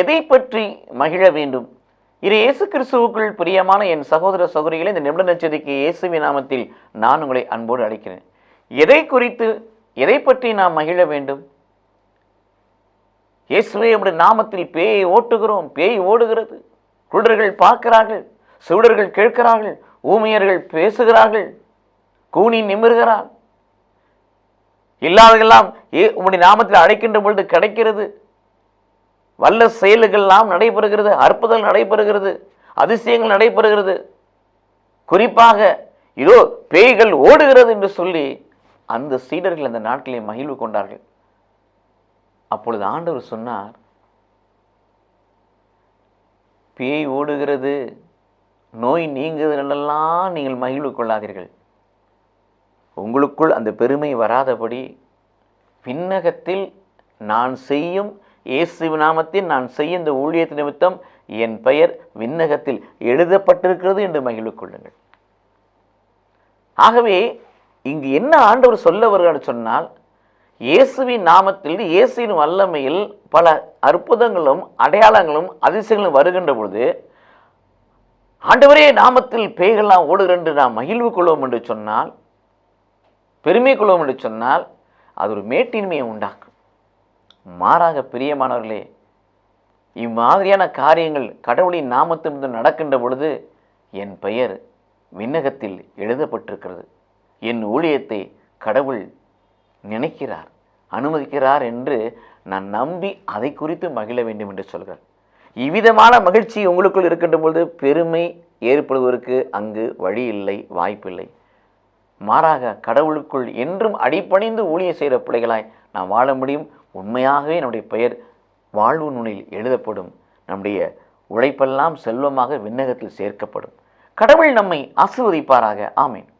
எதை பற்றி மகிழ வேண்டும்? இது இயேசு கிறிஸ்துவுக்குள் பிரியமான என் சகோதர சகோதரிகளை இந்த நிமிட நச்சதிக்கு இயேசுவி நாமத்தில் நான் உங்களை அன்போடு அழைக்கிறேன். எதை குறித்து எதை பற்றி நாம் மகிழ வேண்டும்? இயேசுவே நம்முடைய நாமத்தில் பேயை ஓட்டுகிறோம். பேய் ஓடுகிறது. குருடர்கள் பார்க்கிறார்கள். சுடர்கள் கேட்கிறார்கள். ஊமையர்கள் பேசுகிறார்கள். கூனி நிமிர்கிறான் இல்லாதெல்லாம் ஏ உம்முடைய நாமத்தில் அழைக்கின்ற பொழுது கிடைக்கிறது. வல்ல செயல்கள்லாம் நடைபெறுகிறது அற்புதங்கள் நடைபெறுகிறது அதிசயங்கள் நடைபெறுகிறது. குறிப்பாக இதோ பேய்கள் ஓடுகிறது என்று சொல்லி அந்த சீடர்கள் அந்த நாட்களை மகிழ்வு கொண்டார்கள். அப்பொழுது ஆண்டவர் சொன்னார் பேய் ஓடுகிறது நோய் நீங்குதலெல்லாம் நீங்கள் மகிழ்வு கொள்ளாதீர்கள். உங்களுக்குள் அந்த பெருமை வராதபடி விண்ணகத்தில் நான் செய்யும் இயேசு நாமத்தில் நான் செய்ய இந்த ஊழியத்து நிமித்தம் என் பெயர் விண்ணகத்தில் எழுதப்பட்டிருக்கிறது என்று மகிழ்வு கொள்ளுங்கள். ஆகவே இங்கு என்ன ஆண்டவர் சொல்ல வருகிறார் சொன்னால் இயேசுவின் நாமத்தில் இயேசுவின் வல்லமையில் பல அற்புதங்களும் அடையாளங்களும் அதிசயங்களும் வருகின்ற பொழுது ஆண்டவரே நாமத்தில் பேய்கள்லாம் ஓடுகிறன்று நாம் மகிழ்வு கொள்வோம் என்று சொன்னால் பெருமை கொள்வோம் என்று சொன்னால் அது ஒரு மேட்டின்மையை உண்டாக்கும். மாறாக பிரியமானவர்களே இம்மாதிரியான காரியங்கள் கடவுளின் நாமத்திலிருந்து நடக்கின்ற பொழுது என் பெயர் விண்ணகத்தில் எழுதப்பட்டிருக்கிறது. என் ஊழியத்தை கடவுள் நினைக்கிறார் அனுமதிக்கிறார் என்று நான் நம்பி அதை குறித்து மகிழ வேண்டும் என்று சொல்கிறார். இவ்விதமான மகிழ்ச்சி உங்களுக்குள் இருக்கின்ற பொழுது பெருமை ஏற்படுவதற்கு அங்கு வழி இல்லை வாய்ப்பில்லை மாறாக கடவுளுக்குள் என்றும் அடிப்பணிந்து ஊழியம் செய்கிற பிள்ளைகளாய் நாம் வாழ முடியும். உண்மையாகவே நம்முடைய பெயர் வாழ்வு நுனில் எழுதப்படும். நம்முடைய உழைப்பெல்லாம் செல்வமாக விண்ணகத்தில் சேர்க்கப்படும். கடவுள் நம்மை ஆசிர்வதிப்பாராக. ஆமேன்.